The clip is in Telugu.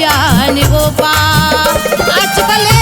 కళ్యాణి గోపా. అచ్చుకలే